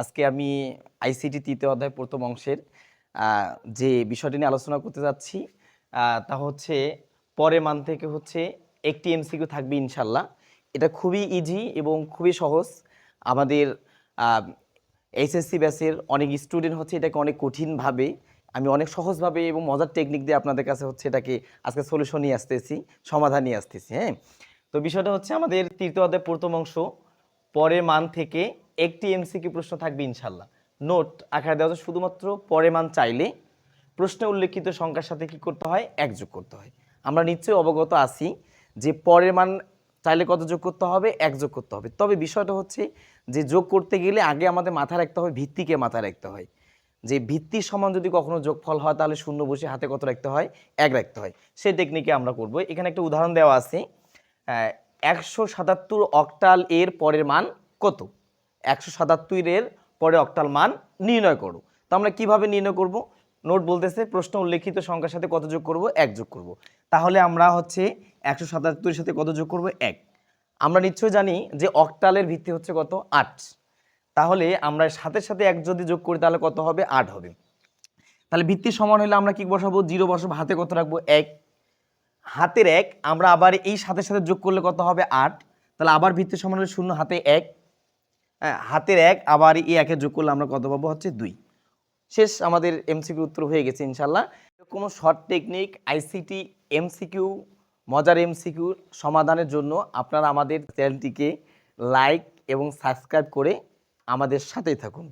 আজকে আমি আইসিটি তৃতীয় অধ্যায় প্রথম অংশের যে বিষয়টি নিয়ে আলোচনা করতে যাচ্ছি তা হচ্ছে পরের মান থেকে হচ্ছে একটি এমসিকিউ থাকবে ইনশাল্লাহ। এটা খুবই ইজি এবং খুবই সহজ। আমাদের এইচএসসি ব্যাচের অনেক স্টুডেন্ট হচ্ছে এটাকে অনেক কঠিনভাবে, আমি অনেক সহজভাবে এবং মজার টেকনিক দিয়ে আপনাদের কাছে হচ্ছে এটাকে আজকে সলিউশন নিয়ে আসতেছি, সমাধান নিয়ে আসতেছি হ্যাঁ? তো বিষয়টা হচ্ছে আমাদের তৃতীয় অধ্যায় প্রথম অংশ, পরের মান থেকে একটি এমসিকিউ প্রশ্ন থাকবে ইনশাল্লাহ। নোট আকারে দেওয়া আছে, শুধুমাত্র পরের মান চাইলে প্রশ্নে উল্লেখিত সংখ্যার সাথে কি করতে হয়? এক যোগ করতে হয়। আমরা নিশ্চয়ই অবগত আছি যে পরের মান চাইলে কত যোগ করতে হবে? এক যোগ করতে হবে। তবে বিষয়টা হচ্ছে যে যোগ করতে গেলে আগে আমাদের মাথায় রাখতে হবে, ভিত্তিকে মাথায় রাখতে হয়। যে ভিত্তির সমান যদি কখনো যোগফল হয়, তাহলে শূন্য বসে হাতে কত রাখতে হয়? এক রাখতে হয়। সেই টেকনিকে আমরা করব। এখানে একটা উদাহরণ দেওয়া আছে একশো সাতাত্তর অক্টাল এর পরের মান কত? একশো সাতাত্তরের পরে অক্টাল মান নির্ণয় করো। তো আমরা কীভাবে নির্ণয় করব? নোট বলতেছে, প্রশ্ন উল্লেখিত সংখ্যার সাথে কত যোগ করব? এক যোগ করব। তাহলে আমরা হচ্ছে একশো সাতাত্তরের সাথে কত যোগ করব? এক। আমরা নিশ্চয়ই জানি যে অক্টালের ভিত্তি হচ্ছে কত? আট। তাহলে আমরা সাথে সাথে এক যদি যোগ করি, তাহলে কত হবে? আট হবে। তাহলে ভিত্তির সমান হলে আমরা কি বসাবো? জিরো বসাবো। হাতে কত রাখব? এক। হাতের এক, আমরা আবার এই সাথে সাথে যোগ করলে কত হবে? আট। তাহলে আবার ভিত্তির সমান হলে শূন্য, হাতে এক। হাতের এক, আবার এই একে যোগ করলে আমরা কত পাবো? হচ্ছে দুই। শেষ আমাদের এমসিকিউ উত্তর হয়ে গেছে ইনশাল্লাহ কোনো শর্ট টেকনিক আইসিটি এমসিকিউ মজার এমসিকিউ সমাধানের জন্য আপনারা আমাদের চ্যানেলটিকে লাইক এবং সাবস্ক্রাইব করে আমাদের সাথেই থাকুন।